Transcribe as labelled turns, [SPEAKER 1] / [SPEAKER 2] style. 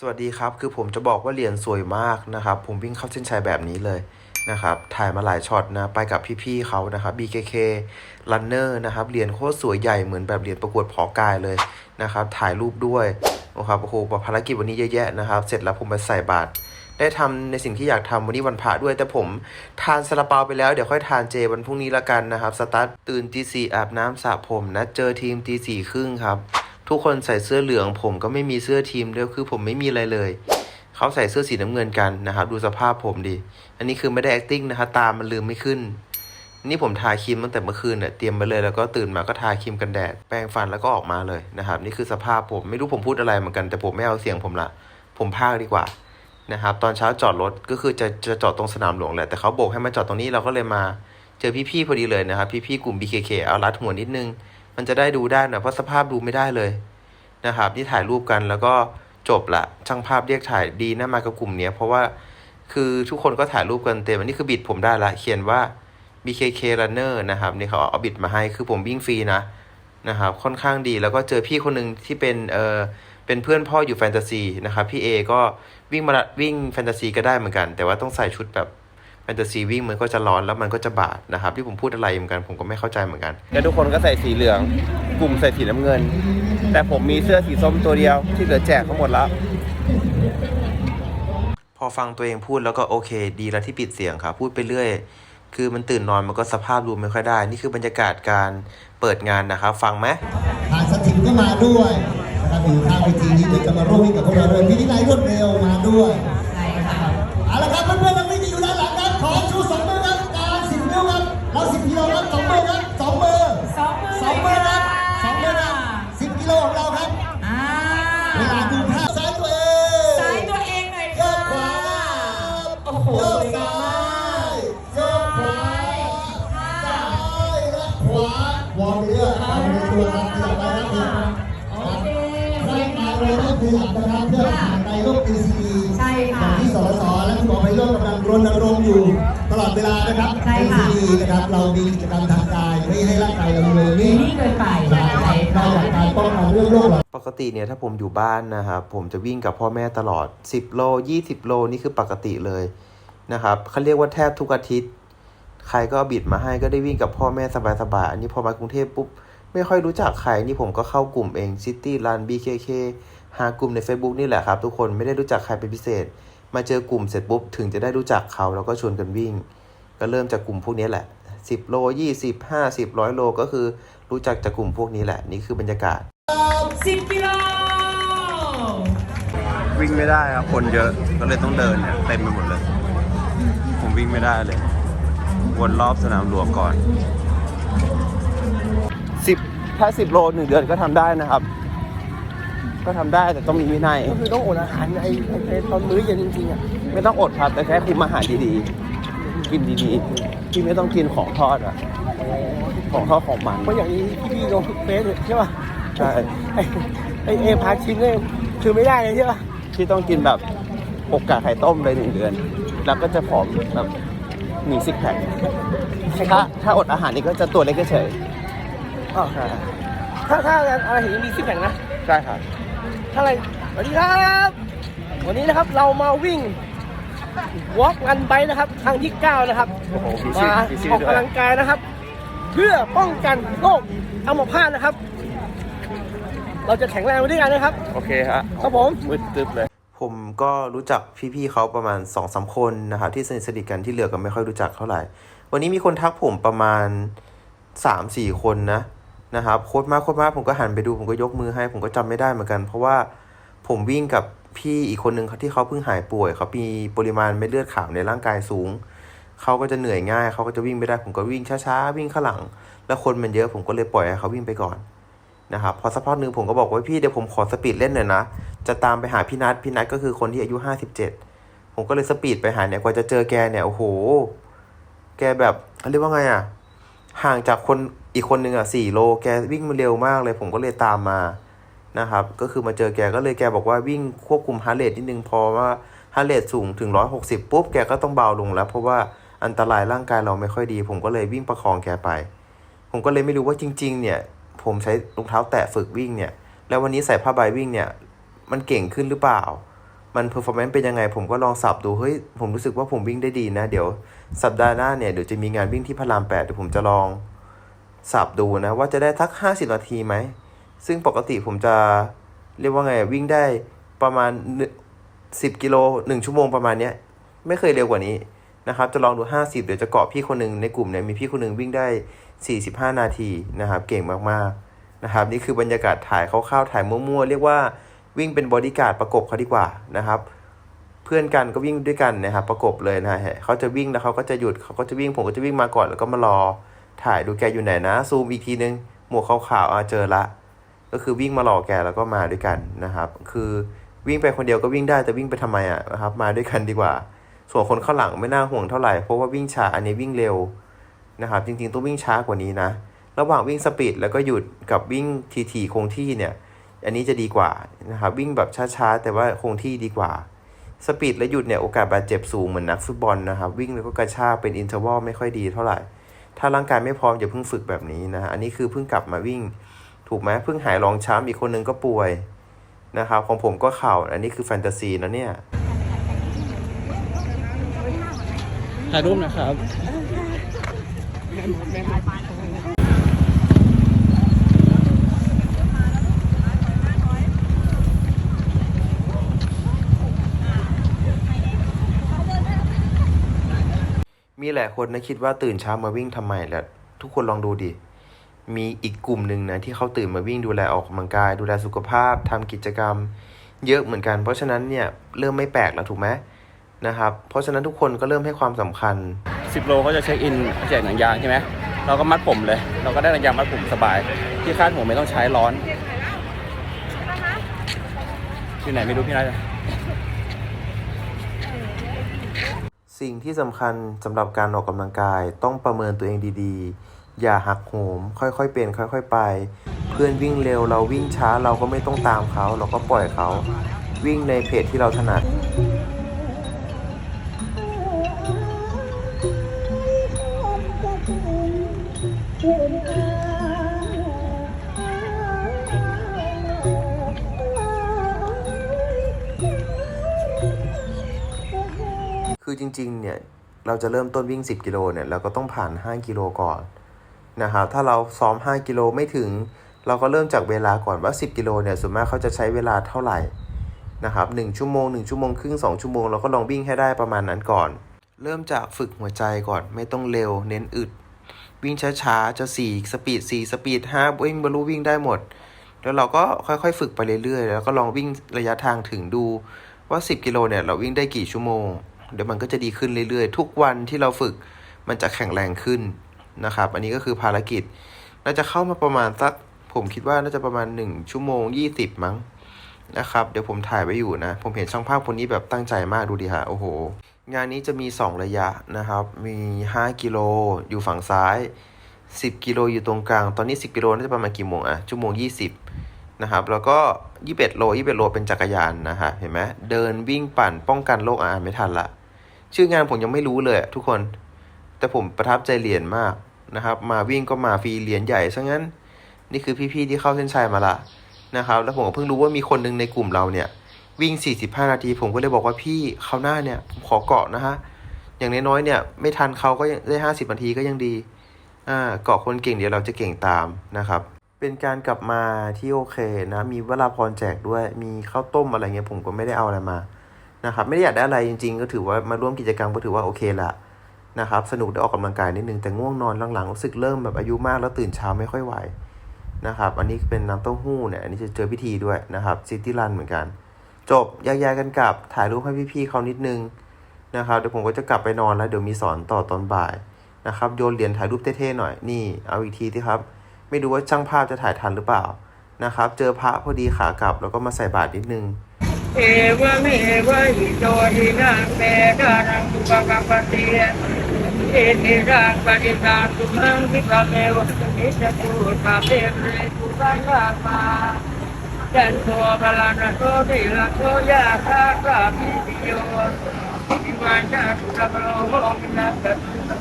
[SPEAKER 1] สวัสดีครับ คือผมจะบอกว่าเหรียญสวยมากนะครับ ผมวิ่งเข้าเส้นชัยแบบนี้เลยนะครับ ถ่ายมาหลายช็อตนะ ไปกับพี่ๆเขานะครับ BKK Runner นะครับ เหรียญโคตรสวยใหญ่เหมือนแบบเหรียญประกวดพอกายเลยนะครับ ถ่ายรูปด้วยนะครับโอ้โหภารกิจวันนี้เยอะแยะนะครับ เสร็จแล้วผมไปใส่บาตรได้ทำในสิ่งที่อยากทำวันนี้วันพระด้วย แต่ผมทานซาลาเปาไปแล้วเดี๋ยวค่อยทานเจวันพรุ่งนี้ละกันนะครับ สตาร์ทตื่นตีสี่อาบน้ำสระผมนะ เจอทีมตีสี่ครึ่งครับ ทุกคนใส่เสื้อเหลือง ผมก็ไม่มีเสื้อทีมด้วยคือผมไม่มีอะไรเลย เขาใส่เสื้อสีน้ำเงินกันนะครับ ดูสภาพผมดิ อันนี้คือไม่ได้ acting นะครับตามันลืมไม่ขึ้น นี่ผมทาครีมตั้งแต่เมื่อคืนเนี่ยเตรียมไปเลยแล้วก็ตื่นมาก็ทาครีมกันแดด แปรงฟันแล้วก็ออกมาเลยนะครับ นี่คือสภาพผมไม่รู้ผมพูดอะไรเหมือนกันแต่ผมไม่เอาเสียงผมละ ผมพากดีกว่านะครับตอนเช้าจอดรถก็คือจะจะจอดตรงสนามหลวงแหละแต่เขาโบกให้มาจอดตรงนี้เราก็เลยมาเจอพี่ๆพอดีเลยนะครับ พี่ๆกลุ่ม BKK เอารัดหัวนิดนึง มันจะได้ดูได้นะเพราะสภาพดูไม่ได้เลยนะครับที่ถ่ายรูปกันแล้วก็จบละช่างภาพเรียกถ่ายดีนะมากับกลุ่มเนี้ยเพราะว่าคือทุกคนก็ถ่ายรูปกันเต็มอันนี้คือบิดผมได้ละ เขียนว่า BKK Runner นะครับนี่เขาเอาบิดมาให้คือผมวิ่งฟรีนะนะครับค่อนข้างดีแล้วก็เจอพี่คนหนึ่งที่เป็นเออเป็นเพื่อนพ่ออยู่แฟนตาซีนะครับพี่เอก็วิ่งมาวิ่งแฟนตาซีก็ได้เหมือนกัน แต่ว่าต้องใส่ชุดแบบ แฟนตาซีวิ่งมันก็จะร้อนแล้วมันก็จะบาดนะครับ ที่ผมพูดอะไรเหมือนกันผมก็ไม่เข้าใจเหมือนกันแล้วทุกคนก็ใส่สีเหลือง กลุ่มใส่สีน้ำเงิน แต่ผมมีเสื้อสีส้มตัวเดียวที่เหลือแจกทั้งหมดแล้ว พอฟังตัวเองพูดแล้วก็โอเค ดีแล้วที่ปิดเสียงครับพูดไปเรื่อยคือมันตื่นนอนมันก็สภาพดูไม่ค่อยได้ นี่คือบรรยากาศการเปิดงานนะครับ ฟังไหม
[SPEAKER 2] ทางสถิตก็มาด้วยนะครับอยู่ข้างเวทีนี้เดี๋ยวจะมาร่วมวิ่งกับพวกเราด้วยพิธีไนรวดเร็วมาด้วย นิ้วครับเราสิบกิโลครับสองมือครับสองมือ
[SPEAKER 3] สองมือ
[SPEAKER 2] สองมือครับ
[SPEAKER 3] ค่ะ
[SPEAKER 2] สองมือครับสิบกิโลของเราครับ
[SPEAKER 3] อ่า
[SPEAKER 2] เวลาดูท่าซ้ายตัวเอง
[SPEAKER 3] ซ้ายตัวเองหน่อย
[SPEAKER 2] โย
[SPEAKER 3] ค่ะ
[SPEAKER 2] กขวา
[SPEAKER 3] โอ้โห
[SPEAKER 2] โย
[SPEAKER 3] ส
[SPEAKER 2] ก
[SPEAKER 3] วยงา
[SPEAKER 2] ซ้าม
[SPEAKER 3] มาก
[SPEAKER 2] ยโยกขวาซ้ายและขวาวอร์มไปเรื่อยเอาไปตัวครับขยับไปครับ
[SPEAKER 3] โอเค
[SPEAKER 2] ร่างกายเราต้องขยับนะครับเพื่อผ่านไปโรค PCD
[SPEAKER 3] ใช่ค่ะ
[SPEAKER 2] อย่างที่สสและคุณหมอไพโรจน์กำลังรณรงค์อยู่ ตลอดเวลานะครับ
[SPEAKER 3] ใช่ค่ะ
[SPEAKER 2] PCD นะครับ เรามีกิจกรรมทางกายไม่ให้ร่างกายเราเลยนิ่ง
[SPEAKER 3] นี่เกินไป
[SPEAKER 2] ใช่ครับนอกจากการป้องกันเรื่องโรคเหล่า
[SPEAKER 1] ปกติเนี่ยถ้าผมอยู่บ้านนะครับผมจะวิ่งกับพ่อแม่ตลอด 10 โล 20 โลนี่คือปกติเลยนะครับเขาเรียกว่าแทบทุกอาทิตย์ ใครก็เอาบิดมาให้ก็ได้วิ่งกับพ่อแม่สบายๆอันนี้พอมากรุงเทพปุ๊บ ไม่ค่อยรู้จักใครนี่ผมก็เข้ากลุ่มเอง City Run BKK หากลุ่มใน Facebook นี่แหละครับ ทุกคนไม่ได้รู้จักใครเป็นพิเศษ มาเจอกลุ่มเสร็จปุ๊บถึงจะได้รู้จักเขาแล้วก็ชวนกันวิ่ง ก็เริ่มจากกลุ่มพวกนี้แหละ 10 โล 20 50 100 โลก็คือรู้จักจากกลุ่มพวกนี้แหละ นี่คือบรรยากาศ
[SPEAKER 3] สิบกิโล
[SPEAKER 1] วิ่งไม่ได้ครับคนเยอะก็เลยต้องเดินเนี่ยเต็มไปหมดเลย ผมวิ่งไม่ได้เลย วนรอบสนามหลวงก่อนสิบถ้าสิบโลหนึ่งเดือนก็ทำได้นะครับ ก็ทำได้แต่ต้องมีวินัย
[SPEAKER 4] ก็คือต้องอดอาหารไอ้ไอ้ไอ้ตอนมื้อเย็นจริงๆอะ
[SPEAKER 1] ไม่ต้องอดครับแต่แค่คุมอาหารดีๆ กินดีๆที่ไม่ต้องกินของทอดอะของทอดของมัน
[SPEAKER 4] เพราะอย่างนี้ที่พี่ลงเฟซใช่ป่ะ
[SPEAKER 1] ใช่
[SPEAKER 4] ไอ้ไอ้เอพาชิมเนี่ยคือไม่ได้เลยใช่ป่ะ
[SPEAKER 1] ที่ต้องกินแบบอกกาไข่ต้มเลยหนึ่งเดือน แล้วก็จะผอมแบบมีซิกแพคถ้าถ้าอดอาหารนี่ก็จะตัวเล็กเฉย
[SPEAKER 4] อ๋อ
[SPEAKER 1] ๆใช่
[SPEAKER 4] ถ้าถ้าอะไรเห็นมีซิกแพคนะ
[SPEAKER 1] ใช่ครับ
[SPEAKER 4] ถ้าอะไรสวัสดีครับ วันนี้นะครับเรามาวิ่งวอล์กกันไปนะครับครั้งที่9นะครับ
[SPEAKER 1] โอ้โหมีชื่อ
[SPEAKER 4] มา
[SPEAKER 1] มีชื่
[SPEAKER 4] อ
[SPEAKER 1] อ
[SPEAKER 4] อก
[SPEAKER 1] ด้วย
[SPEAKER 4] กำลังกายนะครับ เพื่อป้องกันโรคอัมพาตนะครับ เราจะแข็งแรงไปด้วยกันนะครับ
[SPEAKER 1] โอเคฮะ
[SPEAKER 4] ครับผม
[SPEAKER 1] มืดตึ๊บเลย ผมก็รู้จักพี่ๆเขาประมาณ2อสาคนนะครับที่สนิทสนิทกันที่เหลือก็ไม่ค่อยรู้จักเท่าไหร่ วันนี้มีคนทักผมประมาณ 3-4 คนนะ นะครับโคตรมากโคตรมากผมก็หันไปดูผมก็ยกมือให้ ผมก็จำไม่ได้เหมือนกัน เพราะว่าผมวิ่งกับพี่อีกคนนึงเขาที่เขาเพิ่งหายป่วยเขามีปริมาณเม็ดเลือดขาวในร่างกายสูงเขาก็จะเหนื่อยง่ายเขาก็จะวิ่งไม่ได้ผมก็วิ่งช้าๆวิ่งข้างหลัง แล้วคนมันเยอะผมก็เลยปล่อยให้เขาวิ่งไปก่อนนะครับพอสักพักหนึ่งผมก็บอกว่าพี่เดี๋ยวผมขอสปีดเล่นหน่อยนะจะตามไปหาพี่นัทพี่นัทก็คือคนที่อายุห้าสิบเจ็ดผมก็เลยสปีดไปหาเนี่ยกว่าจะเจอแกเนี่ยโอ้โห แกแบบเขาเรียกว่าไงอะ ห่างจากคน อีกคนนึงอะสี่โลแกวิ่งมาเร็วมากเลย ผมก็เลยตามมานะครับ ก็คือมาเจอแกก็เลยแกบอกว่าวิ่งควบคุมฮาร์เรทนิดนึงพอว่าฮาร์เรทสูงถึงร้อยหกสิบปุ๊บแกก็ต้องเบาลงแล้ว เพราะว่าอันตรายร่างกายเราไม่ค่อยดี ผมก็เลยวิ่งประคองแกไป ผมก็เลยไม่รู้ว่าจริง ๆ เนี่ย ผมใช้รองเท้าแตะฝึกวิ่งเนี่ย แล้ววันนี้ใส่ผ้าใบวิ่งเนี่ย มันเก่งขึ้นหรือเปล่า มันเพอร์ฟอร์แมนซ์เป็นยังไง ผมก็ลองสับดูเฮ้ยผมรู้สึกว่าผมวิ่งได้ดีนะ เดี๋ยวสัปดาห์หน้าเนี่ยเดี๋ยวจะมีงานวิ่งที่พระรามแปดเดี๋ยวผมจะลอง สับดูนะว่าจะได้ทักห้าสิบนาทีไหม ซึ่งปกติผมจะเรียกว่าไงวิ่งได้ประมาณสิบกิโลหนึ่งชั่วโมงประมาณเนี้ย ไม่เคยเร็วกว่านี้นะครับจะลองดู 50 เดี๋ยวจะเกาะพี่คนหนึ่งในกลุ่มเนี่ยมีพี่คนหนึ่งวิ่งได้ 45 นาทีนะครับ เก่งมากๆนะครับ นี่คือบรรยากาศถ่ายคร่าวๆถ่ายมั่วๆ เรียกว่าวิ่งเป็นบอดี้การ์ดประกบเขาดีกว่านะครับ เพื่อนกันก็วิ่งด้วยกันนะครับประกบเลยนะฮะเขาจะวิ่งแล้วเขาก็จะหยุดเขาก็จะวิ่งผมก็จะวิ่งมาก่อนแล้วก็มารอ ถ่ายดูแกอยู่ไหนนะ ซูมอีกทีนึง หมวกขาวๆอะเจอละ ก็คือวิ่งมารอแกแล้วก็มาด้วยกันนะครับ คือวิ่งไปคนเดียวก็วิ่งได้แต่วิ่งไปทำไมอะนะครับ มาด้วยกันดีกว่า ส่วนคนข้างหลังไม่น่าห่วงเท่าไหร่เพราะว่าวิ่งช้าอันนี้วิ่งเร็วนะครับ จริงๆต้องวิ่งช้ากว่านี้นะ ระหว่างวิ่งสปีดแล้วก็หยุดกับวิ่งทีๆคงที่เนี่ย อันนี้จะดีกว่านะครับวิ่งแบบช้าๆแต่ว่าคงที่ดีกว่าสปีดและหยุดเนี่ยโอกาสบาดเจ็บสูงเหมือนนักฟุตบอลนะครับ วิ่งแล้วก็กระชากเป็นอินเทอร์วลไม่ค่อยดีเท่าไหร่ ถ้าร่างกายไม่พร้อมอย่าเพิ่งฝึกแบบนี้นะฮะอันนี้คือเพิ่งกลับมาวิ่ง ถูกไหมเพิ่งหายรองช้ำอีกคนนึงก็ป่วยนะครับของผมก็เข่าอันนี้คือแฟนตาซีนะเนี่ย
[SPEAKER 4] ถ่ายรูปนะครับ
[SPEAKER 1] มีหลายคนนะคิดว่าตื่นเช้ามาวิ่งทำไมแหละทุกคนลองดูดิ มีอีกกลุ่มหนึ่งนะที่เขาตื่นมาวิ่งดูแลออกกำลังกาย ดูแลสุขภาพทำกิจกรรม เยอะเหมือนกัน เพราะฉะนั้นเนี่ยเริ่มไม่แปลกแล้วถูกไหมนะครับ เพราะฉะนั้นทุกคนก็เริ่มให้ความสำคัญ
[SPEAKER 4] 10 โลเขาจะเช็คอินแจกหนังยางใช่ไหมเราก็มัดผมเลย เราก็ได้หนังยางมัดผมสบาย ที่คาดผมไม่ต้องใช้ร้อนที่ไหนไม่รู้พี่น่าจะ
[SPEAKER 1] สิ่งที่สำคัญสำหรับการออกกำลังกายต้องประเมินตัวเองดีๆ อย่าหักโหม ค่อยๆ เป็น ค่อย ๆ ไป เพื่อนวิ่งเร็วเราวิ่งช้าเราก็ไม่ต้องตามเขา เราก็ปล่อยเขา วิ่งในเพจที่เราถนัด คือจริงๆเนี่ยเราจะเริ่มต้นวิ่ง 10 กิโลเนี่ยเราก็ต้องผ่าน 5 กิโลก่อนนะครับถ้าเราซ้อม 5 กิโลไม่ถึง เราก็เริ่มจากเวลาก่อนว่า 10 กิโลเนี่ยส่วนมากเขาจะใช้เวลาเท่าไหร่นะครับ1ชั่วโมง 1 ชั่วโมงครึ่ง 2 ชั่วโมงเราก็ลองวิ่งให้ได้ประมาณนั้นก่อน เริ่มจากฝึกหัวใจก่อนไม่ต้องเร็ว เน้นอึด วิ่งช้าๆ จะ 4 สปีด 4 สปีด 5 วิ่งบรรลุวิ่งได้หมด แล้วเราก็ค่อยๆ ฝึกไปเรื่อยๆ แล้วก็ลองวิ่งระยะทางถึงดูว่า 10 กิโลเนี่ยเราวิ่งได้กี่ชั่วโมง เดี๋ยวมันก็จะดีขึ้นเรื่อยๆ ทุกวันที่เราฝึกมันจะแข็งแรงขึ้นนะครับ อันนี้ก็คือภารกิจเราจะเข้ามาประมาณสัก ผมคิดว่าน่าจะประมาณ 1 ชั่วโมง 20 มั้งนะครับ เดี๋ยวผมถ่ายไว้อยู่นะ ผมเห็นช่างภาพคนนี้แบบตั้งใจมากดูดิฮะ โอ้โห งานนี้จะมี 2 ระยะนะครับ มี 5 กิโลอยู่ฝั่งซ้าย 10 กิโลอยู่ตรงกลาง ตอนนี้ 10 กิโลน่าจะประมาณกี่โมงอะชั่วโมง 20 นะครับ แล้วก็ 21 โล 21 โลเป็นจักรยานนะฮะ เห็นไหมเดินวิ่งปั่นป้องกันโรคอาไม่ทันละ ชื่องานผมยังไม่รู้เลยทุกคน แต่ผมประทับใจเหรียญมากนะครับ มาวิ่งก็มาฟรีเหรียญใหญ่ซะงั้น นี่คือพี่ๆที่เข้าเส้นชัยมาละนะครับ แล้วผมก็เพิ่งรู้ว่ามีคนหนึ่งในกลุ่มเราเนี่ย วิ่ง 45 นาที ผมก็เลยบอกว่าพี่เขาหน้าเนี่ยผมขอเกาะนะฮะอย่างน้อยๆเนี่ยไม่ทันเขาก็ได้ 50 นาทีก็ยังดีอ่าเกาะคนเก่งเดี๋ยวเราจะเก่งตามนะครับ เป็นการกลับมาที่โอเคนะ มีเวลาพรแจกด้วยมีข้าวต้มอะไรเงี้ยผมก็ไม่ได้เอาอะไรมา นะครับไม่ได้อยากได้อะไรจริง ๆ ก็ถือว่ามาร่วมกิจกรรมก็ถือว่าโอเคละนะครับสนุกได้ออกกำลังกายนิดนึงแต่ง่วงนอนหลังๆรู้สึกเริ่มแบบอายุมากแล้วตื่นเช้าไม่ค่อยไหวนะครับอันนี้เป็นน้ำเต้าหู้เนี่ยอันนี้จะเจอพิธีด้วยนะครับซิตี้รันเหมือนกัน จบแยกย้ายกันกลับถ่ายรูปให้พี่ๆเขานิดนึงนะครับเดี๋ยวผมก็จะกลับไปนอนแล้วเดี๋ยวมีสอนต่อตอนบ่ายนะครับโยนเหรียญถ่ายรูปเท่ๆหน่อยนี่เอาอีกทีที่ครับ ไม่รู้ว่าช่างภาพจะถ่ายทันหรือเปล่านะครับ เจอพระพอดีขากลับแล้วก็มาใส่บาตรนิดนึง
[SPEAKER 5] เอวเมวะหิโตหินังเมกานังตุปะกัปปะเตียเอติรังปะติตังตุมังคิปะเมวะมิจตุปะเปเรตุสังฆามาจันโทปะลานะโตติละโตยะคาคาปิโยอิมันจัตุระโลโหมินัสสะ